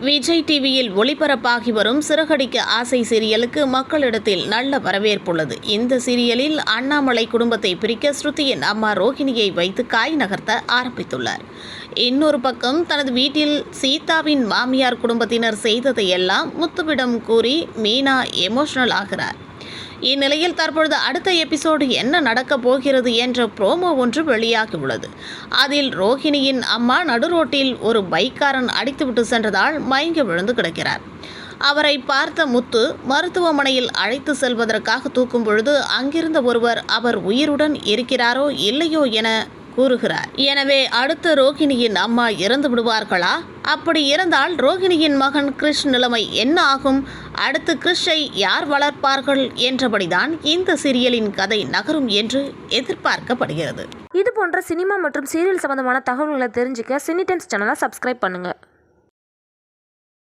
விஜய் டிவியில் ஒளிபரப்பாகி வரும் சிறகடிக்க ஆசை சீரியலுக்கு மக்களிடத்தில் நல்ல வரவேற்புள்ளது இந்த சீரியலில் அண்ணாமலை குடும்பத்தை பிரிக்க ஸ்ருதியின் அம்மா ரோஹிணியை வைத்து காய் நகர்த்த ஆரம்பித்துள்ளார். இன்னொரு பக்கம் தனது வீட்டில் சீதாவின் மாமியார் குடும்பத்தினர் செய்ததையெல்லாம் முத்துவிடம் கூறி மீனா எமோஷனல் ஆகிறார். இந்நிலையில் தற்பொழுது அடுத்த எபிசோடு என்ன நடக்கப் போகிறது என்ற ப்ரோமோ ஒன்று வெளியாகியுள்ளது. அதில் ரோஹிணியின் அம்மா நடுரோட்டில் ஒரு பைக்காரன் அடித்துவிட்டு சென்றதால் மயங்கி விழுந்து கிடக்கிறார். அவரை பார்த்த முத்து மருத்துவமனையில் அழைத்து செல்வதற்காக தூக்கும் பொழுது அங்கிருந்த ஒருவர் அவர் உயிருடன் இருக்கிறாரோ இல்லையோ என கூறுகிறார். எனவே அடுத்து ரோகிணியின் அம்மா இறந்து விடுவார்களா? அப்படி இருந்தால் ரோகிணியின் மகன் கிறிஷ் நிலைமை என்ன ஆகும்? அடுத்து கிறிஷை யார் வளர்ப்பார்கள் என்றபடிதான் இந்த சீரியலின் கதை நகரும் என்று எதிர்பார்க்கப்படுகிறது. இது போன்ற சினிமா மற்றும் சீரியல் சம்பந்தமான தகவல்களை தெரிஞ்சுக்க சினிடென்ஸ் சேனலை சப்ஸ்கிரைப் பண்ணுங்கள்